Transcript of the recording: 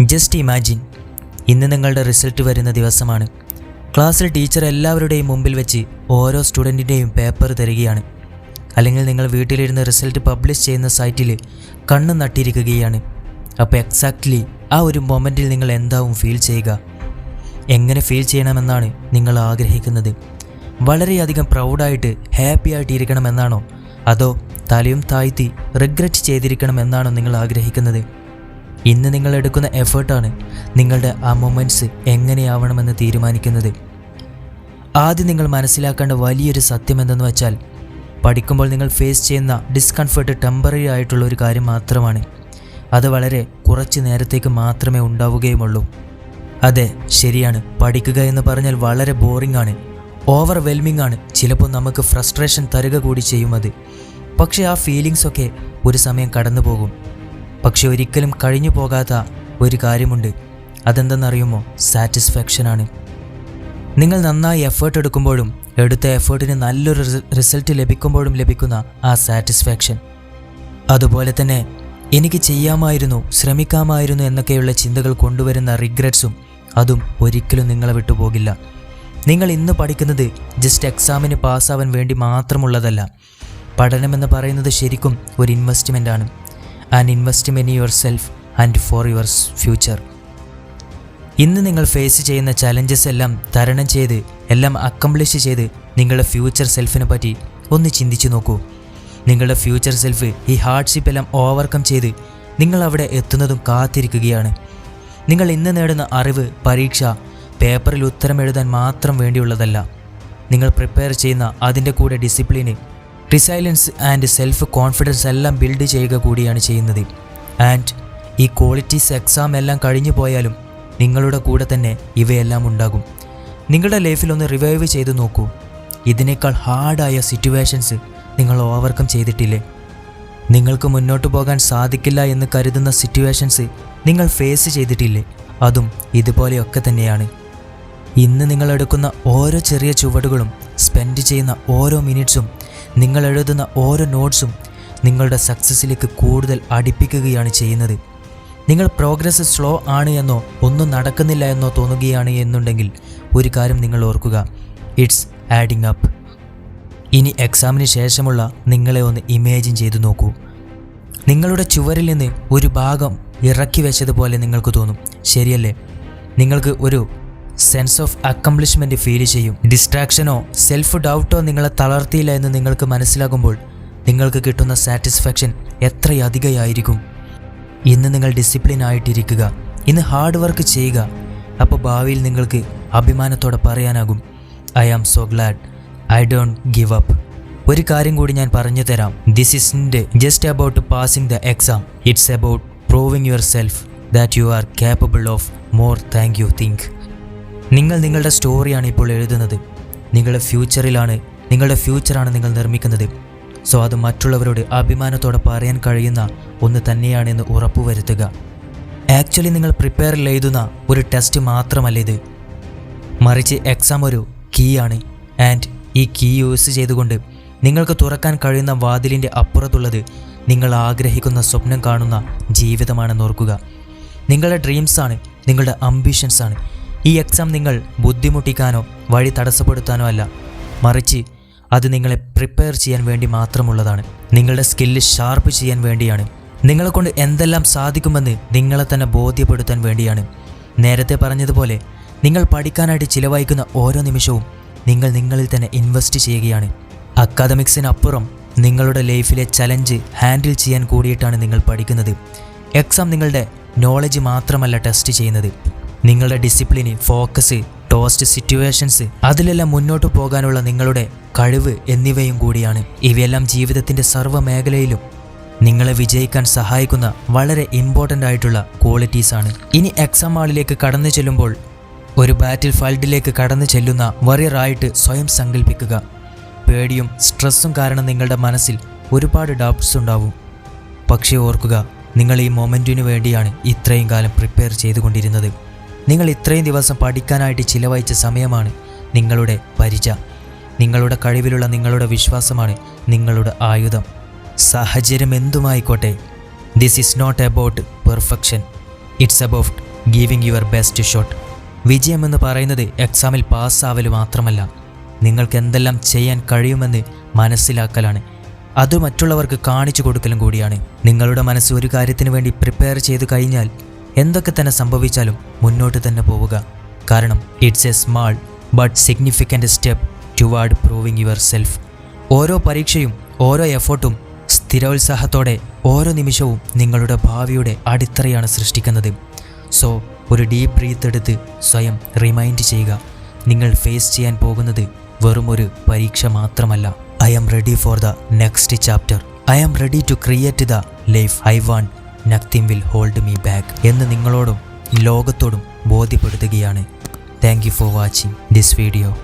Just imagine ഇന്ന് നിങ്ങളുടെ result വരുന്ന ദിവസമാണ്. ക്ലാസ്സിൽ ടീച്ചർ എല്ലാവരുടെയും മുമ്പിൽ വെച്ച് ഓരോ സ്റ്റുഡന്റിന്റെയും പേപ്പർ തരികയാണ്. അല്ലെങ്കിൽ നിങ്ങൾ വീട്ടിലിരുന്ന് റിസൾട്ട് പബ്ലിഷ് ചെയ്യുന്ന സൈറ്റിൽ കണ്ണ് നട്ടിരിക്കുകയാണ്. അപ്പോൾ എക്സാക്ട്ലി ആ ഒരു മൊമെന്റിൽ നിങ്ങൾ എന്താവും ഫീൽ ചെയ്യുക? എങ്ങനെ ഫീൽ ചെയ്യണമെന്നാണ് നിങ്ങൾ ആഗ്രഹിക്കുന്നത്? വളരെയധികം പ്രൗഡായിട്ട് ഹാപ്പി ആയിട്ടിരിക്കണമെന്നാണോ? അതോ തലയും താഴ്ത്തി റിഗ്രറ്റ് ചെയ്തിരിക്കണമെന്നാണോ നിങ്ങൾ ആഗ്രഹിക്കുന്നത്? ഇന്ന് നിങ്ങൾ എടുക്കുന്ന എഫേർട്ടാണ് നിങ്ങളുടെ ആ മൊമെന്റ്സ് എങ്ങനെയാവണമെന്ന് തീരുമാനിക്കുന്നത്. ആദ്യം നിങ്ങൾ മനസ്സിലാക്കേണ്ട വലിയൊരു സത്യം എന്തെന്ന് വെച്ചാൽ പഠിക്കുമ്പോൾ നിങ്ങൾ ഫേസ് ചെയ്യുന്ന ഡിസ്കംഫർട്ട് ടെമ്പററി ആയിട്ടുള്ള ഒരു കാര്യം മാത്രമാണ്. അത് വളരെ കുറച്ച് നേരത്തേക്ക് മാത്രമേ ഉണ്ടാവുകയുമുള്ളൂ. അതെ ശരിയാണ്. പഠിക്കുക എന്ന് പറഞ്ഞാൽ വളരെ ബോറിംഗ് ആണ്. ഓവർവെൽമിംഗ് ആണ്. ചിലപ്പോൾ നമുക്ക് ഫ്രസ്ട്രേഷൻ തരുക കൂടി ചെയ്യും അത്. പക്ഷേ ആ ഫീലിങ്സ് ഒക്കെ ഒരു സമയം കടന്നു പോകും പക്ഷെ ഒരിക്കലും കഴിഞ്ഞു പോകാത്ത ഒരു കാര്യമുണ്ട്. അതെന്തെന്നറിയുമോ? സാറ്റിസ്ഫാക്ഷനാണ് നിങ്ങൾ നന്നായി എഫേർട്ട് എടുക്കുമ്പോഴും എടുത്ത എഫേർട്ടിന് നല്ലൊരു റിസൾട്ട് ലഭിക്കുമ്പോഴും ലഭിക്കുന്ന ആ സാറ്റിസ്ഫാക്ഷൻ അതുപോലെ തന്നെ എനിക്ക് ചെയ്യാമായിരുന്നു ശ്രമിക്കാമായിരുന്നു എന്നൊക്കെയുള്ള ചിന്തകൾ കൊണ്ടുവരുന്ന റിഗ്രറ്റ്സും അതും ഒരിക്കലും നിങ്ങളെ വിട്ടുപോകില്ല. നിങ്ങൾ ഇന്ന് പഠിക്കുന്നത് ജസ്റ്റ് എക്സാമിന് പാസ്സാവാൻ വേണ്ടി മാത്രമുള്ളതല്ല. പഠനമെന്ന് പറയുന്നത് ശരിക്കും ഒരു ഇൻവെസ്റ്റ്മെന്റ് ആണ്. And investment yourself and for your future ഇന്ന് നിങ്ങൾ ഫേസ് ചെയ്യുന്ന ചലഞ്ചസ് എല്ലാം തരണം ചെയ്ത് എല്ലാം അക്കംപ്ലിഷ് ചെയ്ത് നിങ്ങളുടെ ഫ്യൂച്ചർ സെൽഫിനെ പറ്റി ഒന്ന് ചിന്തിച്ചു നോക്കൂ. നിങ്ങളുടെ ഫ്യൂച്ചർ സെൽഫ് ഈ ഹാർഡ്ഷിപ്പ് എല്ലാം ഓവർകം ചെയ്ത് നിങ്ങൾ അവിടെ എത്തുന്നതും കാത്തിരിക്കുകയാണ്. നിങ്ങൾ ഇന്ന് നേടുന്ന അറിവ് പരീക്ഷ പേപ്പറിൽ ഉത്തരം എഴുതാൻ മാത്രം വേണ്ടിയുള്ളതല്ല. നിങ്ങൾ പ്രിപ്പയർ ചെയ്യുന്ന അതിന്റെ കൂടെ discipline resilience and self confidence എല്ലാം ബിൽഡ് ചെയ്യുക കൂടിയാണ് ചെയ്യുന്നത്. ആൻഡ് ഈ ക്വാളിറ്റീസ് എക്സാം എല്ലാം കഴിഞ്ഞു പോയാലും നിങ്ങളുടെ കൂടെ തന്നെ ഇവയെല്ലാം ഉണ്ടാകും. നിങ്ങളുടെ ലൈഫിൽ ഒന്ന് റിവൈവ് ചെയ്ത് നോക്കൂ. ഇതിനേക്കാൾ ഹാർഡായ സിറ്റുവേഷൻസ് നിങ്ങൾ ഓവർകം ചെയ്തിട്ടില്ലേ? നിങ്ങൾക്ക് മുന്നോട്ട് പോകാൻ സാധിക്കില്ല എന്ന് കരുതുന്ന സിറ്റുവേഷൻസ് നിങ്ങൾ ഫേസ് ചെയ്തിട്ടില്ലേ? അതും ഇതുപോലെയൊക്കെ തന്നെയാണ്. ഇന്ന് നിങ്ങളെടുക്കുന്ന ഓരോ ചെറിയ ചുവടുകളും സ്പെൻഡ് ചെയ്യുന്ന ഓരോ മിനിറ്റ്സും നിങ്ങൾ എഴുതുന്ന ഓരോ നോട്ട്സും നിങ്ങളുടെ സക്സസ്സിലേക്ക് കൂടുതൽ അടുപ്പിക്കുകയാണ് ചെയ്യുന്നത്. നിങ്ങൾ പ്രോഗ്രസ് സ്ലോ ആണ് എന്നോ ഒന്നും നടക്കുന്നില്ല എന്നോ തോന്നുകയാണ് എന്നുണ്ടെങ്കിൽ ഒരു കാര്യം നിങ്ങൾ ഓർക്കുക. ഇറ്റ്സ് ആഡിങ് അപ്പ് ഇനി എക്സാമിന് ശേഷമുള്ള നിങ്ങളെ ഒന്ന് ഇമേജിൻ ചെയ്തു നോക്കൂ. നിങ്ങളുടെ ചുവരിൽ നിന്ന് ഒരു ഭാഗം ഇറക്കി വെച്ചതുപോലെ നിങ്ങൾക്ക് തോന്നും. ശരിയല്ലേ? നിങ്ങൾക്ക് ഒരു സെൻസ് ഓഫ് അക്കംപ്ലിഷ്മെന്റ് ഫീൽ ചെയ്യും. ഡിസ്ട്രാക്ഷനോ സെൽഫ് ഡൗട്ടോ നിങ്ങളെ തളർത്തിയില്ല എന്ന് നിങ്ങൾക്ക് മനസ്സിലാകുമ്പോൾ നിങ്ങൾക്ക് കിട്ടുന്ന സാറ്റിസ്ഫാക്ഷൻ എത്രയധികമായിരിക്കും ഇന്ന് നിങ്ങൾ ഡിസിപ്ലിൻ ആയിട്ടിരിക്കുക. ഇന്ന് ഹാർഡ് വർക്ക് ചെയ്യുക. അപ്പോൾ ഭാവിയിൽ നിങ്ങൾക്ക് അഭിമാനത്തോടെ പറയാനാകും. I am so glad I don't give up ഒരു കാര്യം കൂടി ഞാൻ പറഞ്ഞു തരാം. This is just about passing the exam it's about proving yourself that you are capable of more than you think നിങ്ങൾ നിങ്ങളുടെ സ്റ്റോറിയാണ് ഇപ്പോൾ എഴുതുന്നത്. നിങ്ങളുടെ ഫ്യൂച്ചറിലാണ് നിങ്ങളുടെ ഫ്യൂച്ചറാണ് നിങ്ങൾ നിർമ്മിക്കുന്നത്. സോ അത് മറ്റുള്ളവരോട് അഭിമാനത്തോടെ പറയാൻ കഴിയുന്ന ഒന്ന് തന്നെയാണെന്ന് ഉറപ്പുവരുത്തുക ആക്ച്വലി നിങ്ങൾ പ്രിപ്പയറിൽ എഴുതുന്ന ഒരു ടെസ്റ്റ് മാത്രമല്ല ഇത്. മറിച്ച് എക്സാം ഒരു കീ ആണ്. ആൻഡ് ഈ കീ യൂസ് ചെയ്തുകൊണ്ട് നിങ്ങൾക്ക് തുറക്കാൻ കഴിയുന്ന വാതിലിന്റെ അപ്പുറത്തുള്ളത് നിങ്ങൾ ആഗ്രഹിക്കുന്ന സ്വപ്നം കാണുന്ന ജീവിതമാണെന്ന് ഓർക്കുക. നിങ്ങളുടെ ഡ്രീംസാണ് നിങ്ങളുടെ അംബിഷൻസാണ് ഈ എക്സാം നിങ്ങൾ ബുദ്ധിമുട്ടിക്കാനോ വഴി തടസ്സപ്പെടുത്താനോ അല്ല. മറിച്ച് അത് നിങ്ങളെ പ്രിപ്പയർ ചെയ്യാൻ വേണ്ടി മാത്രമുള്ളതാണ്. നിങ്ങളുടെ സ്കില്ല് ഷാർപ്പ് ചെയ്യാൻ വേണ്ടിയാണ്. നിങ്ങളെ കൊണ്ട് എന്തെല്ലാം സാധിക്കുമെന്ന് നിങ്ങളെ തന്നെ ബോധ്യപ്പെടുത്താൻ വേണ്ടിയാണ്. നേരത്തെ പറഞ്ഞതുപോലെ നിങ്ങൾ പഠിക്കാനായിട്ട് ചിലവഴിക്കുന്ന ഓരോ നിമിഷവും നിങ്ങൾ നിങ്ങളിൽ തന്നെ ഇൻവെസ്റ്റ് ചെയ്യുകയാണ്. അക്കാദമിക്സിനപ്പുറം നിങ്ങളുടെ ലൈഫിലെ ചലഞ്ച് ഹാൻഡിൽ ചെയ്യാൻ കൂടിയിട്ടാണ് നിങ്ങൾ പഠിക്കുന്നത്. എക്സാം നിങ്ങളുടെ നോളജ് മാത്രമല്ല ടെസ്റ്റ് ചെയ്യുന്നത്. നിങ്ങളുടെ ഡിസിപ്ലിന് ഫോക്കസ് ടോസ്റ്റ് സിറ്റുവേഷൻസ് അതിലെല്ലാം മുന്നോട്ട് പോകാനുള്ള നിങ്ങളുടെ കഴിവ് എന്നിവയും കൂടിയാണ്. ഇവയെല്ലാം ജീവിതത്തിന്റെ സർവ മേഖലയിലും നിങ്ങളെ വിജയിക്കാൻ സഹായിക്കുന്ന വളരെ ഇമ്പോർട്ടന്റ് ആയിട്ടുള്ള ക്വാളിറ്റീസാണ് ഇനി എക്സാം ഹാളിലേക്ക് കടന്നു ചെല്ലുമ്പോൾ ഒരു ബാറ്റിൽ ഫീൽഡിലേക്ക് കടന്നു ചെല്ലുന്ന വറിയറായിട്ട് സ്വയം സങ്കല്പിക്കുക പേടിയും സ്ട്രെസ്സും കാരണം നിങ്ങളുടെ മനസ്സിൽ ഒരുപാട് ഡൗട്ട്സ് ഉണ്ടാവും. പക്ഷേ ഓർക്കുക നിങ്ങൾ ഈ മൊമെന്റിനു വേണ്ടിയാണ് ഇത്രയും കാലം പ്രിപ്പയർ ചെയ്തുകൊണ്ടിരുന്നത്. നിങ്ങൾ ഇത്രയും ദിവസം പഠിക്കാനായിട്ട് ചിലവഴിച്ച സമയമാണ് നിങ്ങളുടെ പരിച. നിങ്ങളുടെ കഴിവിലുള്ള നിങ്ങളുടെ വിശ്വാസമാണ് നിങ്ങളുടെ ആയുധം. സാഹചര്യം എന്തുമായിക്കോട്ടെ? This is not about perfection it's about giving your best shot വിജയമെന്ന് പറയുന്നത് എക്സാമിൽ പാസ്സാവൽ മാത്രമല്ല. നിങ്ങൾക്ക് എന്തെല്ലാം ചെയ്യാൻ കഴിയുമെന്ന് മനസ്സിലാക്കലാണ്. അത് മറ്റുള്ളവർക്ക് കാണിച്ചു കൊടുക്കലും കൂടിയാണ്. നിങ്ങളുടെ മനസ്സ് ഒരു കാര്യത്തിന് വേണ്ടി പ്രിപ്പയർ ചെയ്ത് കഴിഞ്ഞാൽ എന്തൊക്കെ തന്നെ സംഭവിച്ചാലും മുന്നോട്ട് തന്നെ പോവുക. കാരണം it's a small but significant step toward proving yourself ഓരോ പരീക്ഷയും ഓരോ എഫേർട്ടും സ്ഥിരോത്സാഹത്തോടെ ഓരോ നിമിഷവും നിങ്ങളുടെ ഭാവിയുടെ അടിത്തറയാണ് സൃഷ്ടിക്കുന്നത്. സോ ഒരു ഡീപ്പ് ബ്രീത്ത് എടുത്ത് സ്വയം റിമൈൻഡ് ചെയ്യുക. നിങ്ങൾ ഫേസ് ചെയ്യാൻ പോകുന്നത് വെറും ഒരു പരീക്ഷ മാത്രമല്ല. I am ready for the next chapter I am ready to create the life I want nothing will hold me back എന്ന് നിങ്ങളോടും ലോകത്തോടും ബോധ്യപ്പെടുത്തുകയാണ്. Thank you for watching this video.